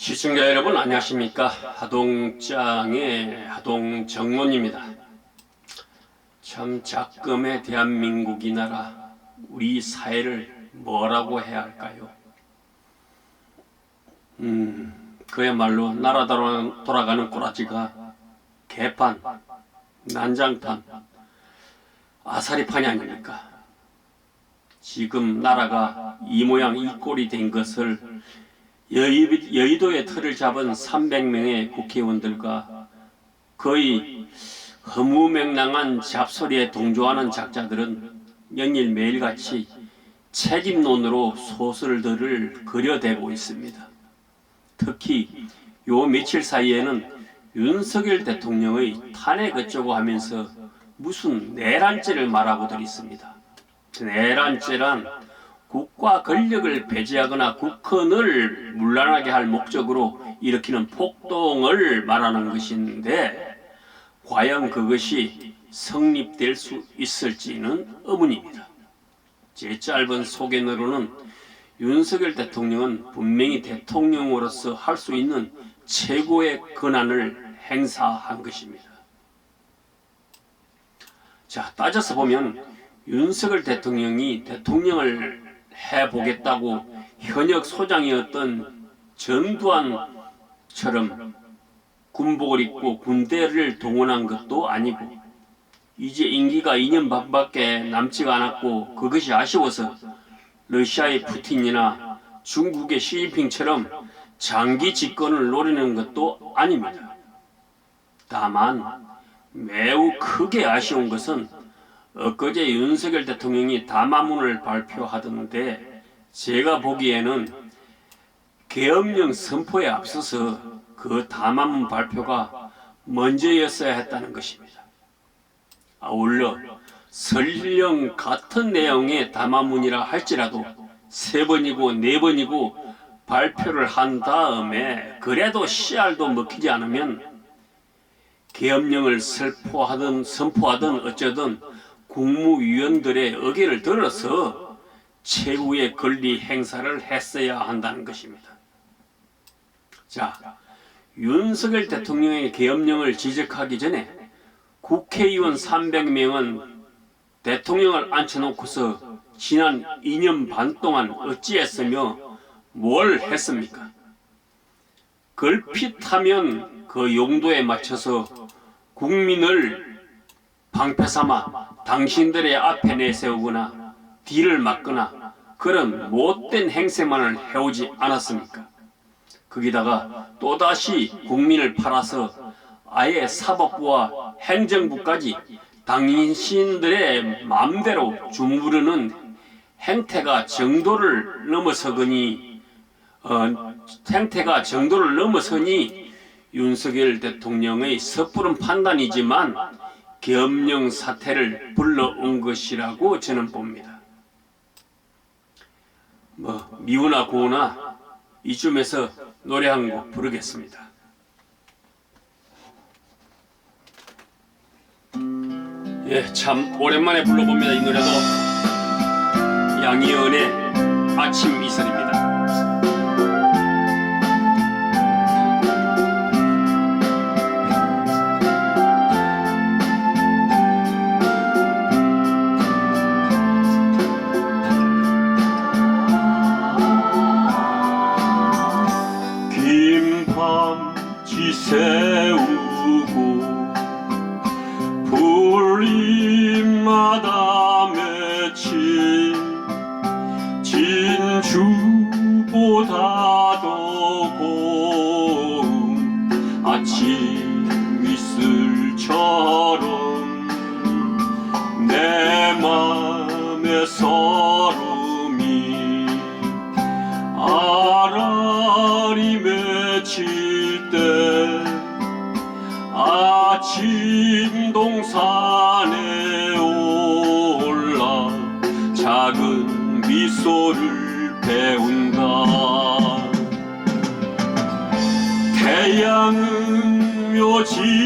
시청자 여러분 안녕하십니까? 하동장의 하동정론입니다. 참 작금의 대한민국 이 나라 우리 사회를 뭐라고 해야 할까요? 음 그야말로 나라 돌아- 돌아가는 꼬라지가 개판 난장판 아사리판이 아닙니까? 지금 나라가 이 모양 이 꼴이 된 것을 여의, 여의도의 틀을 잡은 300명의 국회의원들과 거의 허무맹랑한 잡소리에 동조하는 작자들은 연일 매일같이 책임론으로 소설들을 그려대고 있습니다. 특히 요 며칠 사이에는 윤석열 대통령의 탄핵 어쩌고 하면서 무슨 내란죄를 말하고들 있습니다. 내란죄란 국가 권력을 배제하거나 국헌을 문란하게 할 목적으로 일으키는 폭동을 말하는 것인데 과연 그것이 성립될 수 있을지는 의문입니다. 제 짧은 소견으로는 윤석열 대통령은 분명히 대통령으로서 할 수 있는 최고의 권한을 행사한 것입니다. 자, 따져서 보면 윤석열 대통령이 대통령을 해보겠다고 현역 소장이었던 전두환처럼 군복을 입고 군대를 동원한 것도 아니고 이제 임기가 2년 반밖에 남지가 않았고 그것이 아쉬워서 러시아의 푸틴이나 중국의 시진핑처럼 장기 집권을 노리는 것도 아닙니다. 다만 매우 크게 아쉬운 것은 엊그제 윤석열 대통령이 담화문을 발표하던데 제가 보기에는 계엄령 선포에 앞서서 그 담화문 발표가 먼저였어야 했다는 것입니다. 아울러 설령 같은 내용의 담화문이라 할지라도 세 번이고 네 번이고 발표를 한 다음에 그래도 씨알도 먹히지 않으면 계엄령을 선포하든 선포하든 어쩌든 국무위원들의 의견을 들어서 최후의 권리 행사를 했어야 한다는 것입니다. 자, 윤석열 대통령의 계엄령을 지적하기 전에 국회의원 300명은 대통령을 앉혀놓고서 지난 2년 반 동안 어찌했으며 뭘 했습니까? 걸핏하면 그 용도에 맞춰서 국민을 방패 삼아 당신들의 앞에 내세우거나 뒤를 막거나 그런 못된 행세만을 해오지 않았습니까? 거기다가 또다시 국민을 팔아서 아예 사법부와 행정부까지 당신들의 마음대로 주무르는 행태가 정도를 넘어서거니 어, 행태가 정도를 넘어서니 윤석열 대통령의 섣부른 판단이지만 계엄령 사태를 불러온 것이라고 저는 봅니다. 뭐 미우나 고우나 이쯤에서 노래 한 곡 부르겠습니다. 예, 참 오랜만에 불러봅니다. 이 노래도 양희은의 아침 이슬입니다. 태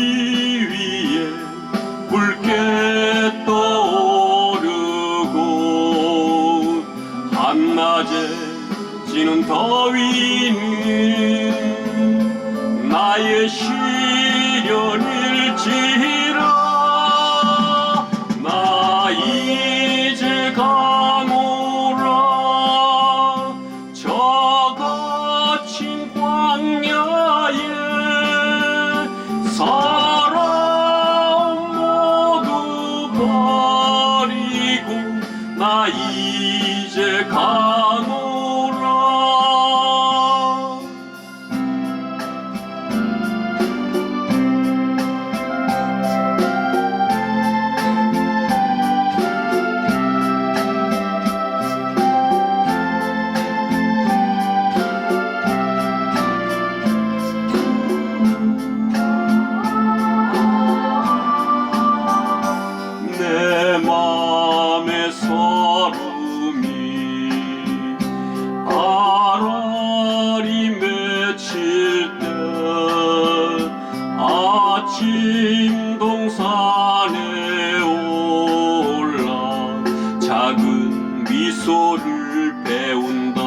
미소를 배운다.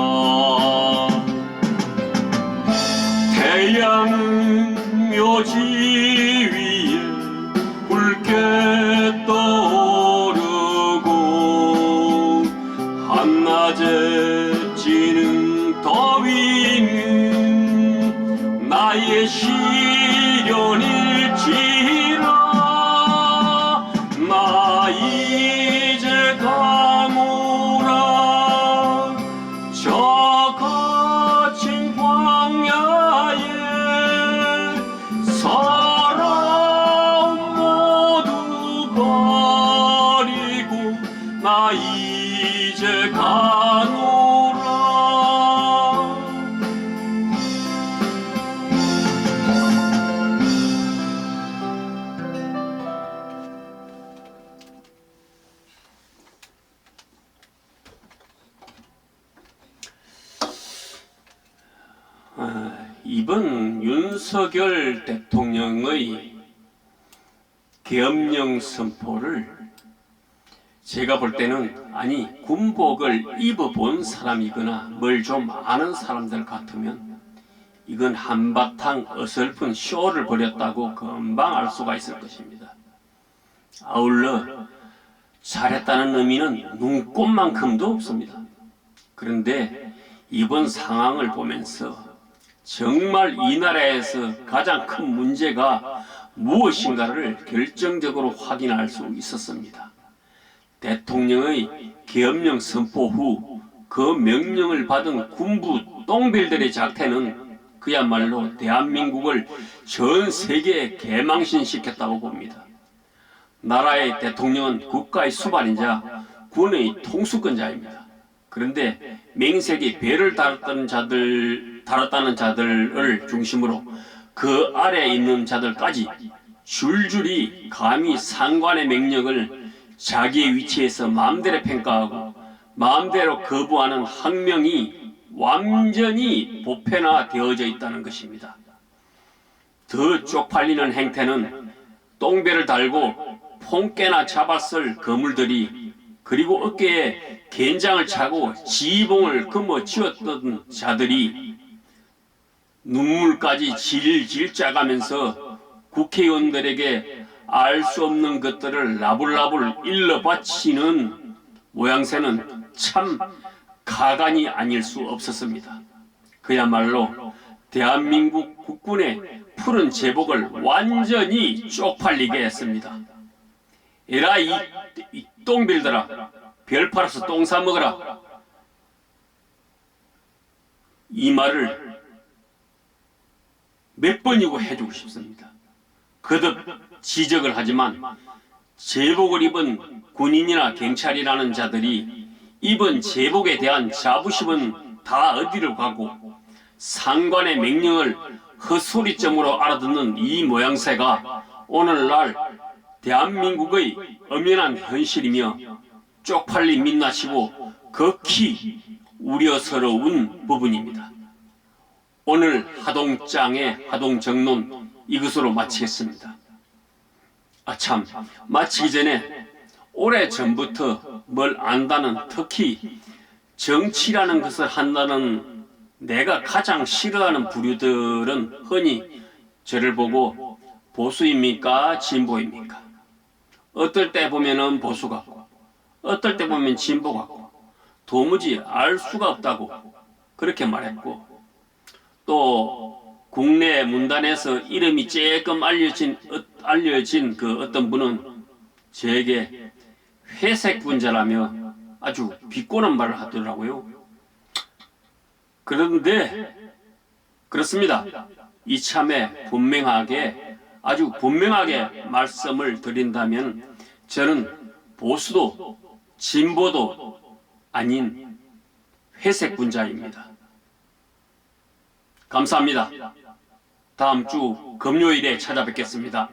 태양은 묘지 위에 붉게 떠오르고 한낮에 지는 더위는 나의 시 버리고 나 이제 가노라. 아, 이번 윤석열 대통령의 계엄령 선포를 제가 볼 때는 아니 군복을 입어본 사람이거나 뭘 좀 아는 사람들 같으면 이건 한바탕 어설픈 쇼를 벌였다고 금방 알 수가 있을 것입니다. 아울러 잘했다는 의미는 눈꼽만큼도 없습니다. 그런데 이번 상황을 보면서 정말 이 나라에서 가장 큰 문제가 무엇인가를 결정적으로 확인할 수 있었습니다. 대통령의 계엄령 선포 후 그 명령을 받은 군부 똥별들의 작태는 그야말로 대한민국을 전 세계에 개망신시켰다고 봅니다. 나라의 대통령은 국가의 수반이자 군의 통수권자입니다. 그런데 맹색이 배를 달았던 자들 달았다는 자들을 중심으로 그 아래에 있는 자들까지 줄줄이 감히 상관의 명령을 자기의 위치에서 마음대로 평가하고 마음대로 거부하는 학명이 완전히 보편화되어져 있다는 것입니다. 더 쪽팔리는 행태는 똥배를 달고 폰깨나 잡았을 거물들이 그리고 어깨에 겐장을 차고 지봉을 금어 쥐었던 자들이 눈물까지 질질 짜가면서 국회의원들에게 알 수 없는 것들을 나불나불 일러 바치는 모양새는 참 가관이 아닐 수 없었습니다. 그야말로 대한민국 국군의 푸른 제복을 완전히 쪽팔리게 했습니다. 에라 이, 이 똥빌들아 별 팔아서 똥 사 먹어라 이 말을 몇 번이고 해주고 싶습니다. 거듭 지적을 하지만 제복을 입은 군인이나 경찰이라는 자들이 입은 제복에 대한 자부심은 다 어디로 가고 상관의 명령을 헛소리점으로 알아듣는 이 모양새가 오늘날 대한민국의 엄연한 현실이며 쪽팔리 민낯이고 극히 우려스러운 부분입니다. 오늘 하동장의 하동정론 이것으로 마치겠습니다. 아참 마치기 전에 오래 전부터 뭘 안다는 특히 정치라는 것을 한다는 내가 가장 싫어하는 부류들은 흔히 저를 보고 보수입니까? 진보입니까? 어떨 때 보면은 보수 같고, 어떨 때 보면 진보 같고, 도무지 알 수가 없다고 그렇게 말했고, 또 국내 문단에서 이름이 조금 알려진 어- 알려진 그 어떤 분은 제게 회색 분자라며 아주 비꼬는 말을 하더라고요. 그런데 그렇습니다. 이참에 분명하게 아주 분명하게 말씀을 드린다면 저는 보수도 진보도 아닌 회색 분자입니다. 감사합니다. 다음 주 금요일에 찾아뵙겠습니다.